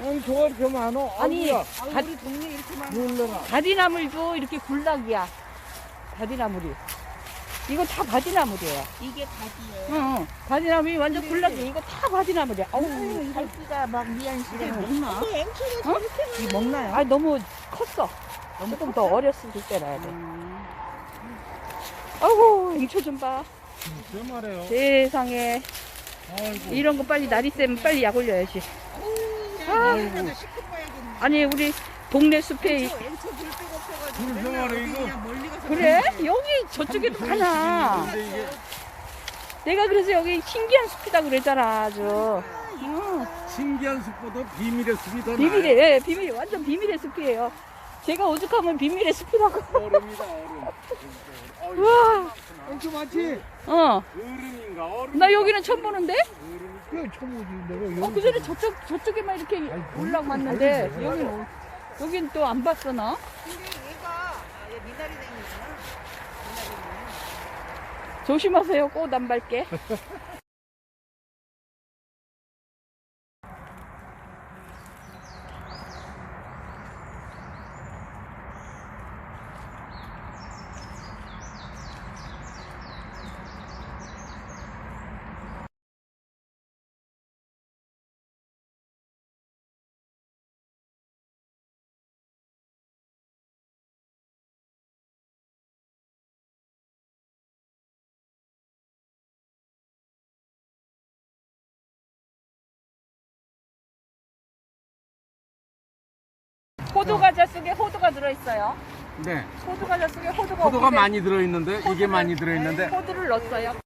앵초가 이렇게 많어. 아니, 아이고야, 가, 우리 동네 이렇게 많아. 놀래라. 바디나물도 이렇게 굴락이야. 바디나물이. 이거 다 바디나물이에요. 이게 바지예요. 응, 응. 바디나물이 완전 굴락이야. 이거 다 바디나물이야. 어우, 음, 살기가 막 미안시게 먹나? 어? 앵초가 저렇게 이 먹나요? 아 너무 컸어. 조금 더 어렸을 때 놔야 돼. 아이고, 앵초 좀 봐. 진짜 말해요. 세상에. 아이고. 이런 거 빨리 날이 세면 빨리 약 올려야지. 아. 아이고. 봐야겠네. 아니, 우리 동네 숲에. 이- 앵초 앵초 줄 데가 없어가지고. 줄 맨날 생활에 어디 이거. 그냥 멀리 가서 그래? 먹는데. 여기 저쪽에도. 근데 이게 내가 그래서 여기 신기한 숲이다 그랬잖아, 아주. 응. 신기한 숲보다 비밀의 숲이 더 비밀의, 예, 비밀, 완전 비밀의 숲이에요. 제가 오죽하면 비밀의 숲이라고. 나아요. 얼음이다 얼음. 우와, 앵초 많지? 어. 얼음인가 얼음. 나 여기는 처음 보는데? 그냥 처음이지 내가 어, 그 전에 저쪽, 저쪽에만 이렇게 올라갔는데, 여기는, 여긴 또 안 봤어, 나? 근데 얘가 아, 얘 미나리 댕이구나. 조심하세요, 꽃안 밟게. 호두 과자 속에 호두가 들어있어요. 네. 호두 과자 속에 호두가 포도가 없는데 많이 들어있는데 이게 호두를- 많이 들어있는데 호두를 넣었어요.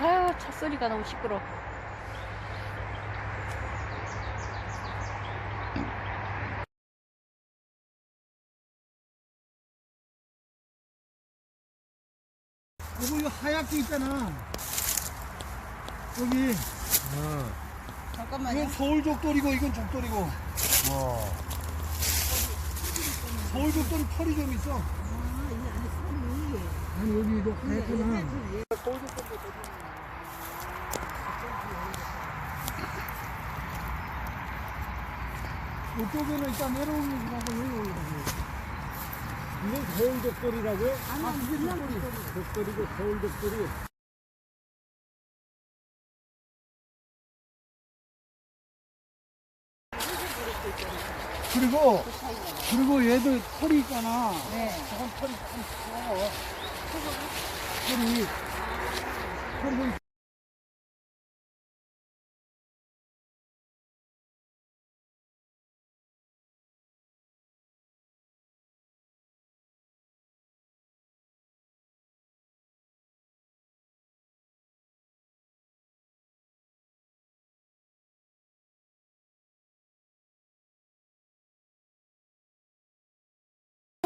아유, 차 소리가 너무 시끄러. 이거 하얗게 있잖아. 여기 잠깐만요. 이건 서울 족돌이고 이건 족돌이고. 서울 족돌이 털이 좀 있어. 아니 여기 이거 하얗구나. 이쪽에는 일단 내려오는 거라고 여기. 이건 서울 독돌이라고요? 아, 이게 독돌이. 독돌이고 서울 독돌이. 그리고 그리고 얘도 털이 있잖아. 네. 저건 털이 참 커. 털이 털이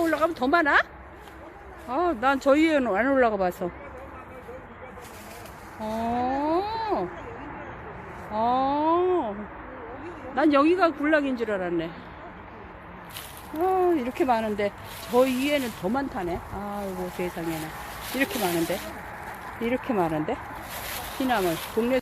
좀 올라가면 더 많아? 아, 난 저희에는 안 올라가 봐서. 어, 어, 난 여기가 굴락인 줄 알았네. 어, 이렇게 많은데, 저 위에는 더 많다네. 아이고, 세상에는. 이렇게 많은데? 이렇게 많은데? 피나물. 동네